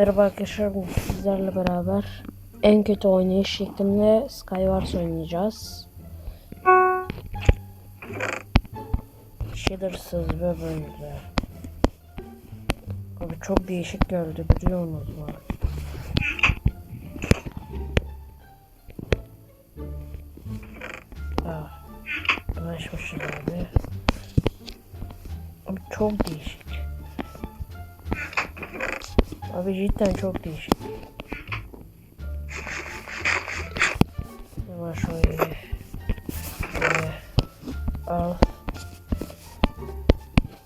Merhaba arkadaşlar sizlerle beraber en kötü oynayış şeklimle Skywars oynayacağız. Shadersız ve böyle. Abi çok değişik geldi biliyor musunuz mu? Ah, Ulaşmışız abi. Abi çok değişik. Abi cidden çok değişik. Hemen şöyle böyle al.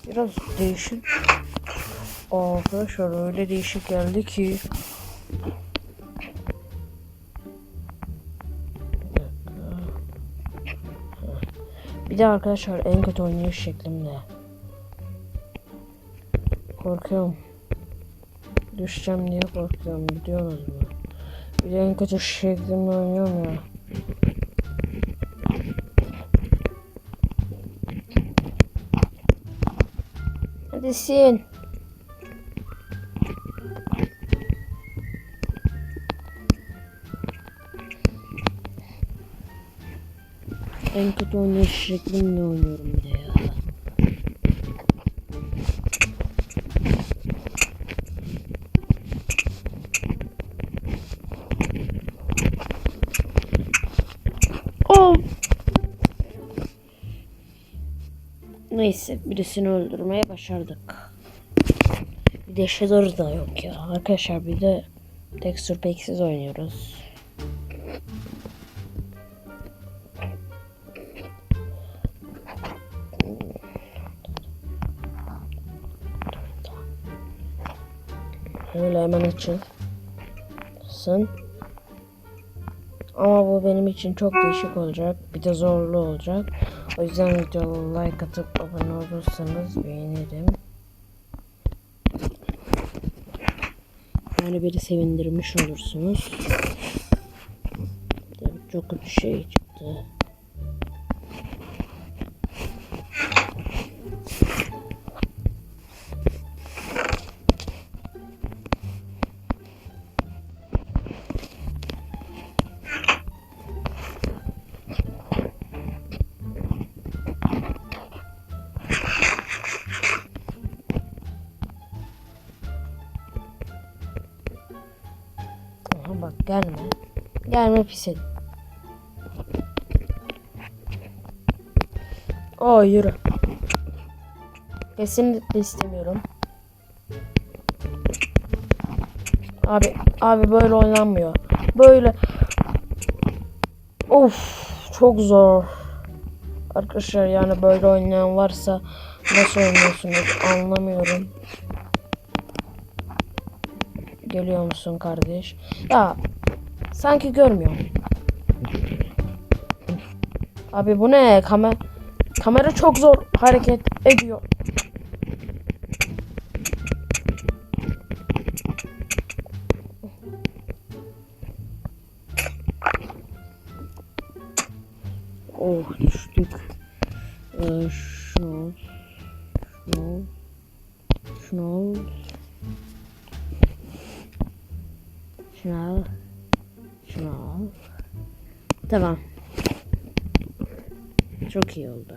Biraz değişik. Arkadaşlar öyle değişik geldi ki. Bir de arkadaşlar en kötü oynayış şeklimle. Korkuyorum. Düşeceğim diye korkuyorum biliyorsunuz mu? Bir de en kötü şeklimle oynuyorum ya. Hadi sin. En kötü oynayış şeklimle oynuyorum bir de Neyse birisini öldürmeye başardık. Bir de Shadow da yok ya. Arkadaşlar bir de Texture Pack'siz oynuyoruz. Öyle hemen açın. Sın. Ama bu benim için çok değişik olacak. Bir de zorlu olacak. O yüzden videoya like atıp abone olursanız beğenirim. Yani beni sevindirmiş olursunuz. Çok kötü şey çıktı. Aha bak gelme. Gelme pis herif. Oo yürü. Kesinlikle istemiyorum. Abi abi böyle oynanmıyor. Böyle Of çok zor. Arkadaşlar yani böyle oynayan varsa nasıl oynuyorsunuz anlamıyorum. Geliyor musun kardeş? Ya sanki görmüyorum. Abi bu ne? Kamer kamera çok zor hareket ediyor. Oh düştük. Tamam. Çok iyi oldu.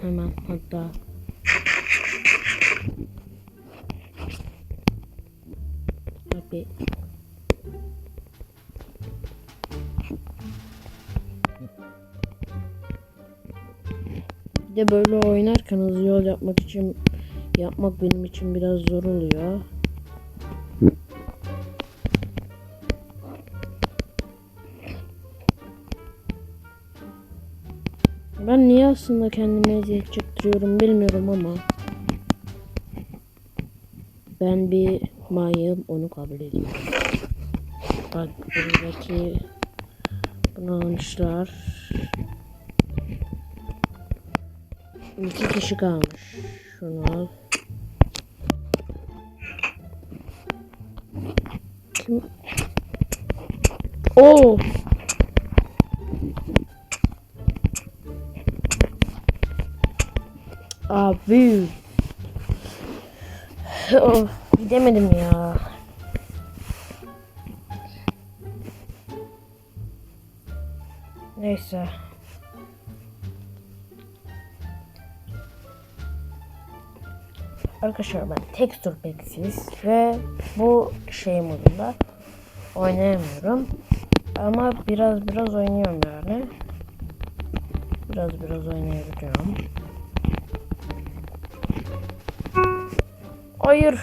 Hemen hatta Abi Bir de böyle oynarken hızlı yol yapmak için yapmak benim için biraz zor oluyor. Ben niye aslında kendime eziyet çektiriyorum bilmiyorum ama ben bir mayım onu kabul ediyorum. Bak buradaki bunu almışlar. İki kişi kalmış. Şunu al. Kim? Oo. Abi. of, Gidemedim ya. Neyse. Arkadaşlar ben texture packsiz ve bu şey modunda oynayamıyorum. Ama biraz biraz oynuyorum yani. Biraz biraz oynayabiliyorum. Hayır.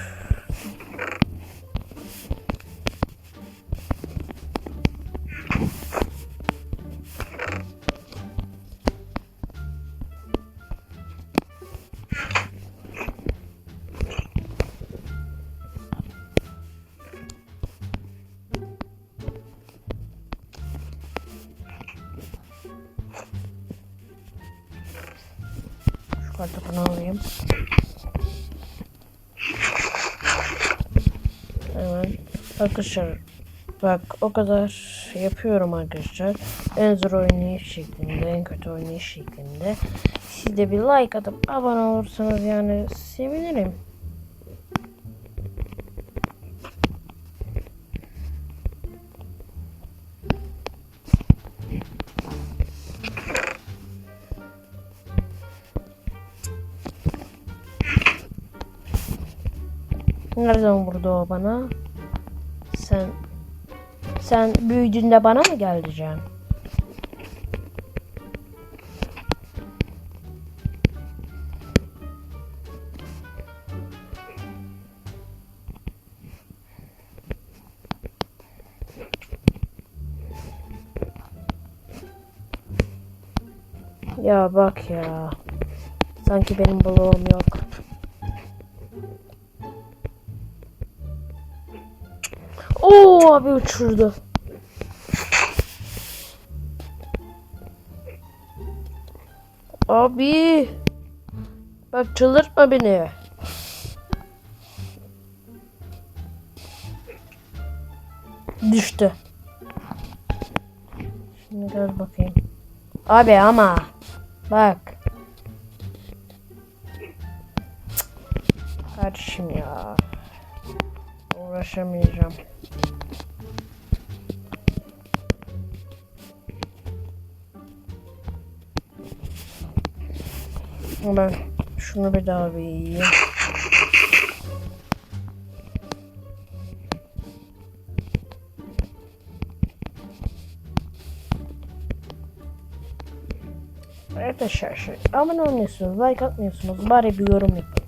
Hemen. Arkadaşlar bak o kadar yapıyorum arkadaşlar. En zor oynayış şeklinde, en kötü oynayış şeklinde. Siz de bir like atıp abone olursanız yani sevinirim. Nereden vurdu o bana? Sen sen büyüdüğünde bana mı geleceksin? Ya bak ya. Sanki benim bloğum yok. Oo abi uçurdu. Abi. Bak çıldırtma beni. Düştü. Şimdi gel bakayım. Abi ama. Bak. Kardeşim ya. Uğraşamayacağım. Ben şunu bir daha bir yiyeyim. Arkadaşlar abone olmuyorsunuz, like atmıyorsunuz. Bari bir yorum yapın.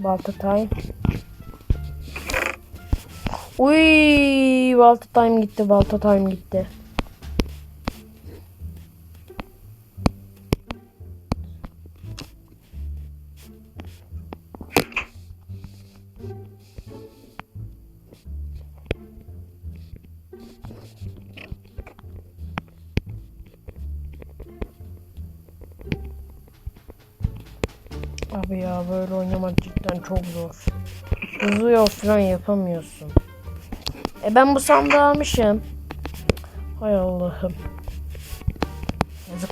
Balta time. Uy, balta time gitti, balta time gitti. Abi ya böyle oynamak cidden çok zor. Hızlı yol falan yapamıyorsun. E ben bu sandığı almışım. Hay Allah'ım. Yazık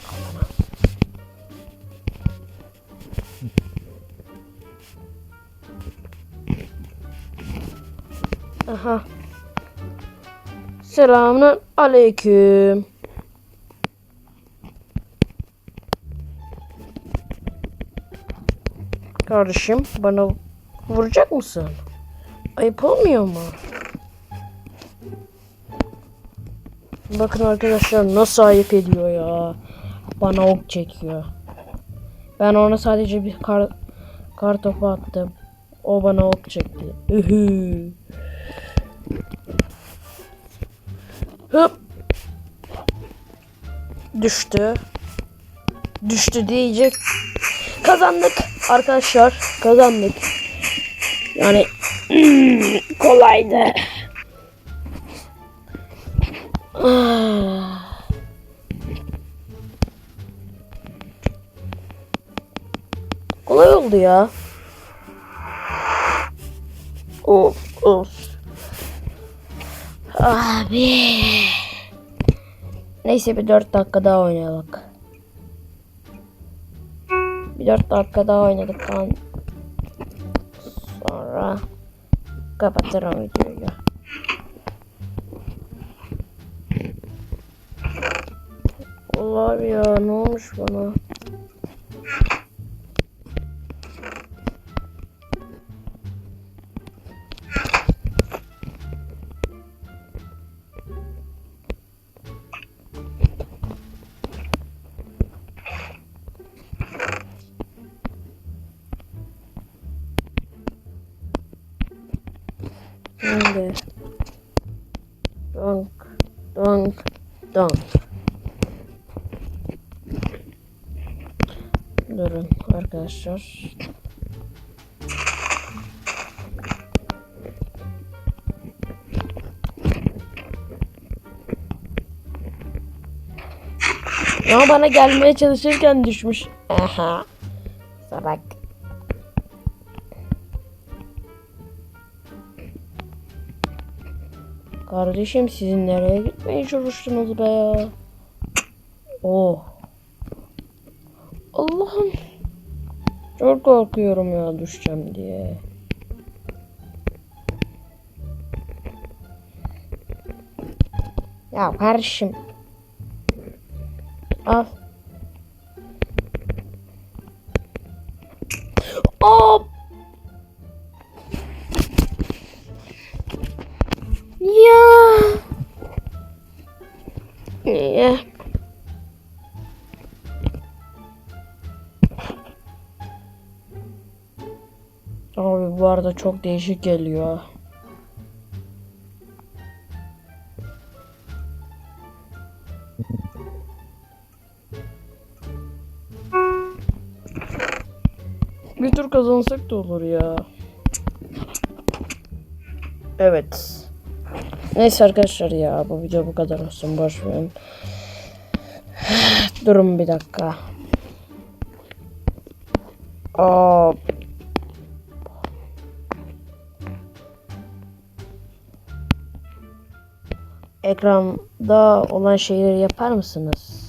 bana. Aha. Selamun aleyküm. Kardeşim bana vuracak mısın? Ayıp olmuyor mu? Bakın arkadaşlar nasıl ayıp ediyor ya. Bana ok çekiyor. Ben ona sadece bir kar, kar topu attım. O bana ok çekti. Ühü. Hıp. Düştü. Düştü diyecek. Kazandık arkadaşlar. Kazandık. Yani kolaydı. Ah. Kolay oldu ya. Of of. Abi. Neyse bir 4 dakika daha oynayalım. Bir 4 dakika daha oynadıktan sonra kapatırım videoyu. Allah'ım ya ne olmuş bana? Donk. Durun arkadaşlar. Ya bana gelmeye çalışırken düşmüş. Aha. Salak. Kardeşim sizin nereye gitmeye çalıştınız be? Oh. Allah'ım. Çok korkuyorum ya düşeceğim diye. Ya kardeşim. Al. Arada çok değişik geliyor. Bir tur kazansak da olur ya. Evet. Neyse arkadaşlar ya bu video bu kadar olsun boş verin. Durun bir dakika. Aa, ekranda olan şeyleri yapar mısınız?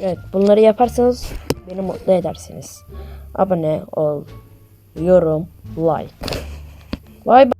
Evet bunları yaparsanız beni mutlu edersiniz. Abone ol, yorum, like. Bye bye.